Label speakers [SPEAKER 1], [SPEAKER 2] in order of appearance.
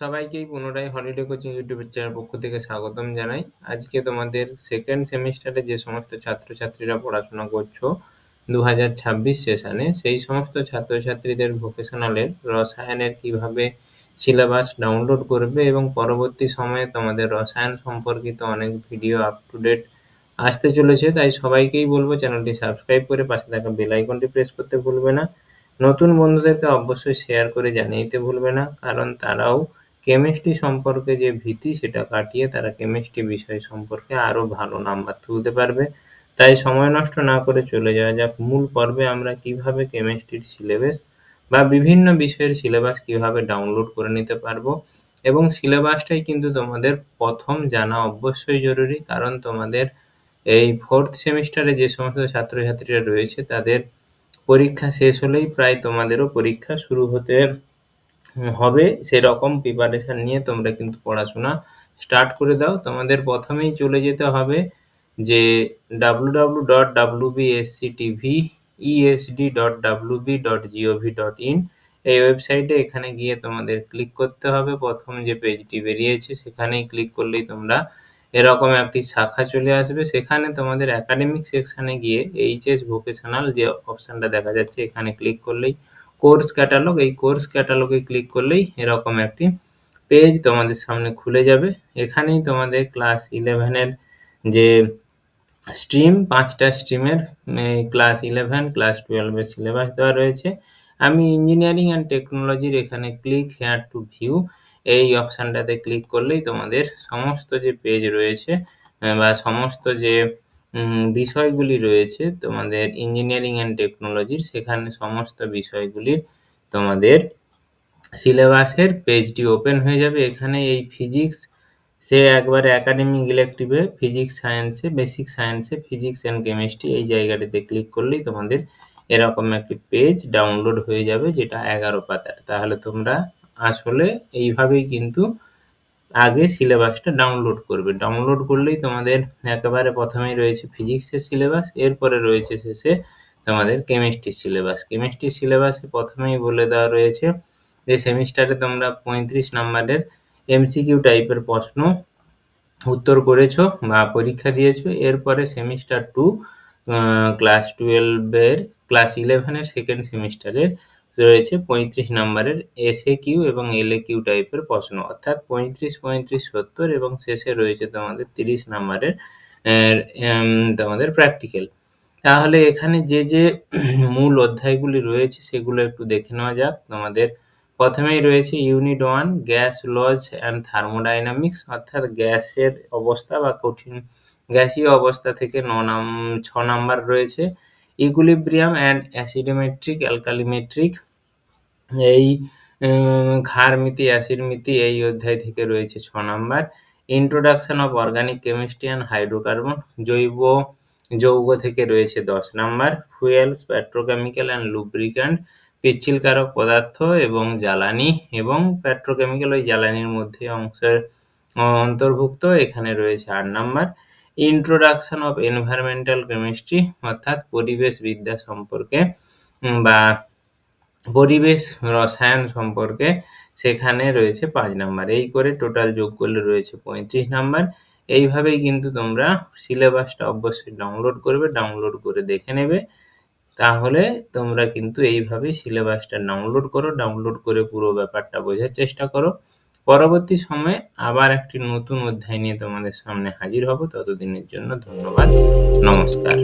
[SPEAKER 1] সবাইকেই পুনরায় holiday coaching YouTube channel পক্ষ থেকে স্বাগতম জানাই। আজকে তোমাদের সেকেন্ড সেমিস্টারে যে সমস্ত ছাত্রছাত্রীরা পড়াশোনা করছ দু হাজার ছাব্বিশ সেশনে সেই সমস্ত ছাত্রছাত্রীদের ভোকেশনালের রসায়নের কীভাবে সিলেবাস ডাউনলোড করবে এবং পরবর্তী সময়ে তোমাদের রসায়ন সম্পর্কিত অনেক ভিডিও আপ টু ডেট আসতে চলেছে। তাই সবাইকেই বলব চ্যানেলটি সাবস্ক্রাইব করে পাশে থাকা বেল আইকনটি প্রেস করতে ভুলবে না। নতুন বন্ধুদেরকে অবশ্যই শেয়ার করে জানিয়ে দিতে ভুলবে না, কারণ তারাও কেমিস্ট্রি সম্পর্কে যে ভীতি সেটা কাটিয়ে তারা কেমিস্ট্রি বিষয় সম্পর্কে আরও ভালো নাম্বার তুলতে পারবে। তাই সময় নষ্ট না করে চলে যাওয়া যাক। মূল পর্বে আমরা কীভাবে কেমিস্ট্রির সিলেবাস বা বিভিন্ন বিষয়ের সিলেবাস কীভাবে ডাউনলোড করে নিতে পারব এবং সিলেবাসটাই কিন্তু তোমাদের প্রথম জানা অবশ্যই জরুরি, কারণ তোমাদের এই ফোর্থ সেমিস্টারে যে সমস্ত ছাত্রছাত্রীরা রয়েছে, তাদের পরীক্ষা শেষ হলেই প্রায় তোমাদেরও পরীক্ষা শুরু হতে হবে, সেরকম প্রিপারেশান নিয়ে তোমরা কিন্তু পড়াশোনা স্টার্ট করে দাও। তোমাদের প্রথমেই চলে যেতে হবে যে W W dot W TV ESD dot W B dot GOV dot in এই ওয়েবসাইটে এখানে গিয়ে তোমাদের ক্লিক করতে হবে। প্রথম যে পেজটি বেরিয়েছে, সেখানেই ক্লিক করলেই তোমরা এরকম একটি শাখা চলে আসবে। সেখানে তোমাদের একাডেমিক সেকশানে গিয়ে এইচএস ভোকেশনাল যে অপশানটা দেখা যাচ্ছে, এখানে ক্লিক করলেই কোর্স ক্যাটালগ এই কোর্স ক্যাটালগে ক্লিক করলেই এরকম একটি পেজ তোমাদের সামনে খুলে যাবে। এখানেই তোমাদের ক্লাস ইলেভেনের যে স্ট্রিম পাঁচটা স্ট্রিমের ক্লাস ইলেভেন ক্লাস টুয়েলভের সিলেবাস দেওয়া রয়েছে। আমি ইঞ্জিনিয়ারিং অ্যান্ড টেকনোলজির এখানে ক্লিক হেয়ার টু ভিউ এই অপশানটাতে ক্লিক করলেই তোমাদের সমস্ত যে পেজ রয়েছে বা সমস্ত যে বিষয়গুলি রয়েছে তোমাদের ইঞ্জিনিয়ারিং অ্যান্ড টেকনোলজির সেখানে সমস্ত বিষয়গুলির তোমাদের সিলেবাসের পেজটি ওপেন হয়ে যাবে। এখানে এই ফিজিক্স সে একবারে একাডেমিক ইলেকটিভে ফিজিক্স সায়েন্সে বেসিক সায়েন্সে ফিজিক্স অ্যান্ড কেমিস্ট্রি এই জায়গাটিতে ক্লিক করলেই তোমাদের এরকম একটি পেজ ডাউনলোড হয়ে যাবে, যেটা এগারো পাতার। তাহলে তোমরা আসলে এইভাবেই কিন্তু আগে সিলেবাসটা ডাউনলোড করবে। ডাউনলোড করলেই তোমাদের একেবারে প্রথমেই রয়েছে ফিজিক্সের সিলেবাস এরপরে রয়েছে শেষে তোমাদের কেমিস্ট্রির সিলেবাস কেমিস্ট্রির সিলেবাসে প্রথমেই বলে দেওয়া রয়েছে যে সেমিস্টারে তোমরা পঁয়ত্রিশ নাম্বারের এমসিকিউ টাইপের প্রশ্ন উত্তর করেছ বা পরীক্ষা দিয়েছ। এরপরে সেমিস্টার টু ক্লাস টুয়েলভের ক্লাস ইলেভেনের সেকেন্ড সেমিস্টারের রয়েছে পঁয়ত্রিশ নাম্বারের এসএ কিউ এবং এলএ কিউ টাইপের প্রশ্ন। অর্থাৎ পঁয়ত্রিশ পঁয়ত্রিশ, সত্তর এবং শেষে রয়েছে তোমাদের তিরিশ নাম্বারের তোমাদের প্র্যাকটিক্যাল তাহলে এখানে যে যে মূল অধ্যায়গুলি রয়েছে সেগুলো একটু দেখে নেওয়া যাক। তোমাদের প্রথমেই রয়েছে unit one gas laws and thermodynamics অর্থাৎ গ্যাসের অবস্থা বা কঠিন, গ্যাসীয় অবস্থা থেকে ন নাম, ছ নাম্বার রয়েছে। ইকুলিব্রিয়াম অ্যান্ড অ্যাসিডোমেট্রিক অ্যালকালিমেট্রিক এই ক্ষার মিতি, অ্যাসিড মিতি এই অধ্যায় থেকে রয়েছে ছ নম্বর। Introduction of organic chemistry and hydrocarbon জৈব, যৌগ থেকে রয়েছে দশ number. Fuels petrochemical and lubricant পিচ্ছিলকারক পদার্থ এবং জ্বালানি এবং পেট্রোকেমিক্যাল ওই জ্বালানির মধ্যে অংশের অন্তর্ভুক্ত এখানে রয়েছে আট number. Introduction of environmental chemistry অর্থাৎ পরিবেশ বিদ্যা সম্পর্কে বা পরিবেশ রসায়ন সম্পর্কে সেখানে রয়েছে পাঁচ নাম্বার। এই করে টোটাল যোগ করলে রয়েছে পঁয়ত্রিশ নাম্বার। এইভাবেই কিন্তু তোমরা সিলেবাসটা অবশ্যই ডাউনলোড করবে ডাউনলোড করে দেখে নেবে। তাহলে তোমরা কিন্তু এইভাবেই সিলেবাসটা ডাউনলোড করো ডাউনলোড করে পুরো ব্যাপারটা বোঝার চেষ্টা করো। পরবর্তী সময়ে আবার একটি নতুন অধ্যায় নিয়ে তোমাদের সামনে হাজির হব। ততদিনের জন্য ধন্যবাদ। নমস্কার।